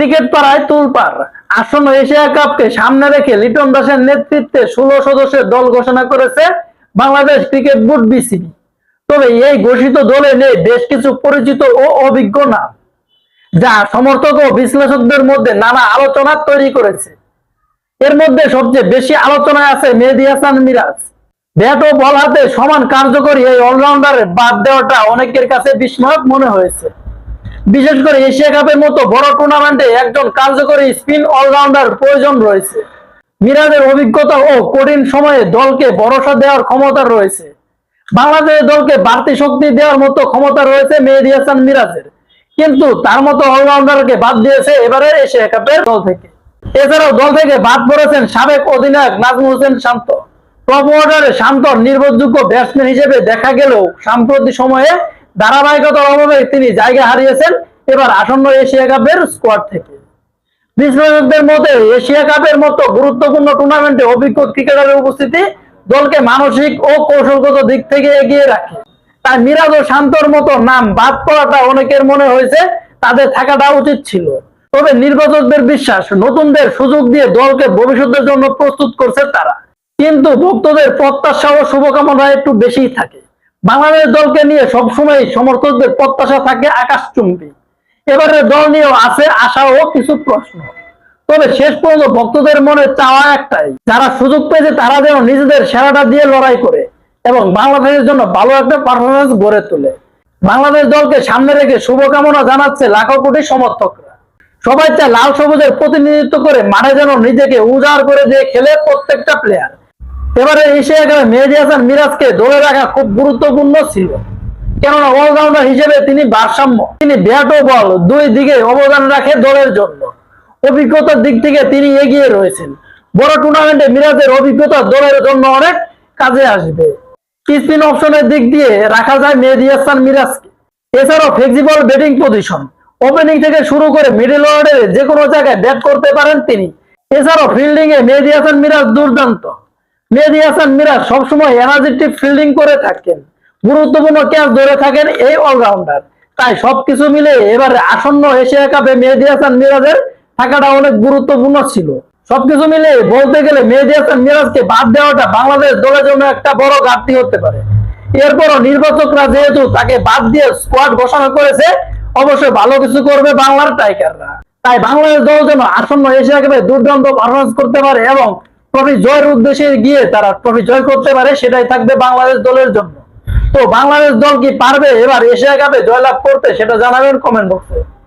Cricket পাড়ায় তুলপার আসন্ন Asia কাপকে সামনে রেখে লিটন দাসের নেতৃত্বে ষোলো সদস্যের দল ঘোষণা করেছে বাংলাদেশ ক্রিকেট বোর্ড বিসিবি। তবে এই ঘোষিত দলে নেই বেশ কিছু পরিচিত ও অভিজ্ঞ নাম, যা সমর্থক ও বিশ্লেষকদের মধ্যে নানা আলোচনা তৈরি করেছে। এর মধ্যে সবচেয়ে বেশি আলোচনায় আছে মেহেদি হাসান মিরাজ। ব্যাট ও বল হাতে সমান কার্যকরী এই অলরাউন্ডারের বাদ দেওয়াটা অনেকের কাছে বিস্ময়ক মনে হয়েছে। বিশেষ করে এশিয়া কাপের মতো বড় টুর্নামেন্টে একজন কার্যকরী স্পিন অলরাউন্ডার প্রয়োজন রয়েছে। মিরাজের অভিজ্ঞতা ও কঠিন সময়ে দলকে ভরসা দেওয়ার ক্ষমতা রয়েছে। বাংলাদেশের দলকে বাড়তি শক্তি দেওয়ার মতো ক্ষমতা রয়েছে মেহেদি হাসান মিরাজের। কিন্তু তার মতো অলরাউন্ডারকে বাদ দিয়েছে এবারে এশিয়া কাপের দল থেকে। এছাড়াও দল থেকে বাদ পড়েছেন সাবেক অধিনায়ক নাজমুল হোসেন শান্ত। টপ অর্ডারে শান্ত নির্ভরযোগ্য ব্যাটসম্যান হিসেবে দেখা গেলেও সাম্প্রতিক সময়ে ধারাবাহিকতার অভাবে তিনি জায়গা হারিয়েছেন এবার আসন্ন এশিয়া কাপের স্কোয়াড থেকে। বিশ্লেষকদের মতে, এশিয়া কাপের মতো গুরুত্বপূর্ণ টুর্নামেন্টে অভিজ্ঞ ক্রিকেটারের উপস্থিতি দলকে মানসিক ও কৌশলগত দিক থেকে এগিয়ে রাখে। তাই মিরাজ ও শান্তর মতো নাম বাদ পড়াটা অনেকের মনে হয়েছে, তাদের থাকাটা উচিত ছিল। তবে নির্বাচকদের বিশ্বাস, নতুনদের সুযোগ দিয়ে দলকে ভবিষ্যতের জন্য প্রস্তুত করছে তারা। কিন্তু ভক্তদের প্রত্যাশা ও শুভকামনা একটু বেশিই থাকে। বাংলাদেশ দলকে নিয়ে সবসময় সমর্থকদের প্রত্যাশা থাকে আকাশচুম্বী। এবারে দল নিয়েও আছে আশা ও কিছু প্রশ্ন। তবে শেষ পর্যন্ত ভক্তদের মনে চাওয়া একটাই, যারা সুযোগ পেয়েছে তারা যেন নিজেদের সেরাটা দিয়ে লড়াই করে এবং বাংলাদেশের জন্য ভালো একটা পারফরমেন্স গড়ে তোলে। বাংলাদেশ দলকে সামনে রেখে শুভকামনা জানাচ্ছে লাখো কোটি সমর্থকরা। সবাই চায় লাল সবুজের প্রতিনিধিত্ব করে মাঠে যেন নিজেকে উজাড় করে দিয়ে খেলে প্রত্যেকটা প্লেয়ার এবারে এশিয়া কাপে মেহেদি হাসান মিরাজকে ধরে রাখা খুব গুরুত্বপূর্ণ ছিল। কেননা অলরাউন্ডার হিসেবে তিনি ভারসাম্য, তিনি ব্যাট ও বল দুই দিকে অবদান রাখে দলের জন্য। অভিজ্ঞতার দিক থেকে তিনি এগিয়ে রয়েছেন। বড় টুর্নামেন্টে মিরাজের অভিজ্ঞতা দলের জন্য অনেক কাজে আসবে। স্পিন অপশনের দিক দিয়ে রাখা যায় মেহেদি হাসান মিরাজকে। এছাড়াও ফ্লেক্সিবল ব্যাটিং পজিশন ওপেনিং থেকে শুরু করে মিডল অর্ডারে যে কোনো জায়গায় ব্যাট করতে পারেন তিনি। এছাড়াও ফিল্ডিং এ মেহেদি হাসান মিরাজ দুর্দান্ত। মেহেদি হাসান মিরাজ সবসময় এনার্জেটিক ফিল্ডিং করে থাকেন। গুরুত্বপূর্ণ ক্যাচ ধরে থাকেন এই অলরাউন্ডার তাই সবকিছু মিলে এবারে আসন্ন এশিয়া কাপে মেহেদি হাসান মিরাজের থাকাটা অনেক গুরুত্বপূর্ণ ছিল। সবকিছু মিলে বলতে গেলে মেহেদি হাসান মিরাজকে বাদ দেওয়াটা বাংলাদেশ দলের জন্য একটা বড় ঘাটতি হতে পারে। এরপরও নির্বাচকরা যেহেতু তাকে বাদ দিয়ে স্কোয়াড ঘোষণা করেছে, অবশ্যই ভালো কিছু করবে বাংলার টাইগাররা তাই বাংলাদেশ দল যেন আসন্ন এশিয়া কাপে দুর্দান্ত পারফরমেন্স করতে পারে এবং ট্রফি জয়ের উদ্দেশ্যে গিয়ে তারা ট্রফি জয় করতে পারে, সেটাই থাকবে বাংলাদেশ দলের জন্য। তো বাংলাদেশ দল কি পারবে? এবার এশিয়া কাপে জয়লাভ করতে, সেটা জানাবেন কমেন্ট বক্সে